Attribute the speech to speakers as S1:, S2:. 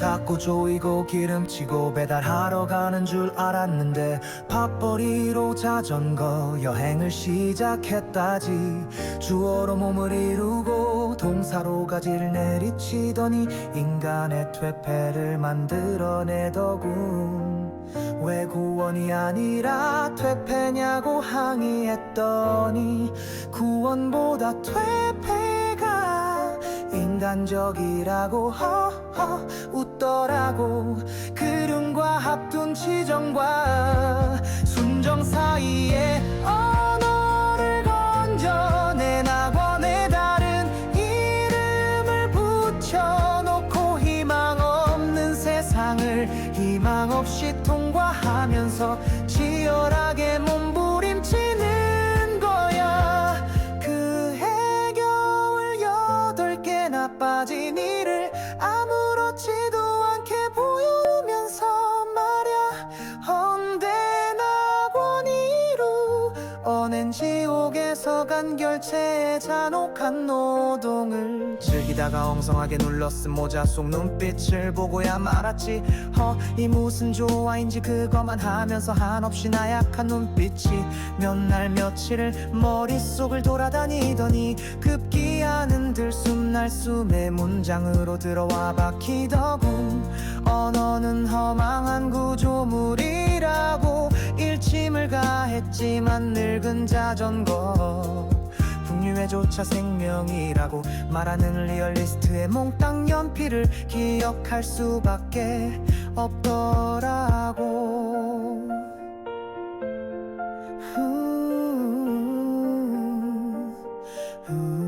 S1: 닦고 조이고 기름치고 배달하러 가는 줄 알았는데 밥벌이로 자전거 여행을 시작했다지. 주어로 몸을 이루고 동사로 가지를 내리치더니 인간의 퇴폐를 만들어내더군. 왜 구원이 아니라 퇴폐냐고 항의했더니 구원보다 퇴폐가 인간적이라고 허허 웃더라고. 그름과 합둔 지정과 순정 사이에 언어를 건져 내 낙원에 다른 이름을 붙여놓고 희망 없는 세상을 희망 없이 통과하면서 치열하게 몸부 빠진 이를 아무렇지도 않게 보여주면서 말야 헌데 낙원이루 어낸 지옥에서 간 결체의 잔혹한 노동을 즐기다가 엉성하게 눌러쓴 모자 속 눈빛을 보고야 말았지. 허이 무슨 조화인지 그것만 하면서 한없이 나약한 눈빛이 몇 날 며칠을 머릿속을 돌아다니더니 급기야 는 들 숨날숨의 문장으로 들어와 박히더군. 언어는 허망한 구조물이라고 일침을 가했지만 늙은 자전거. 풍류에조차 생명이라고 말하는 리얼리스트의 몽땅 연필을 기억할 수밖에 없더라고. 후, 후.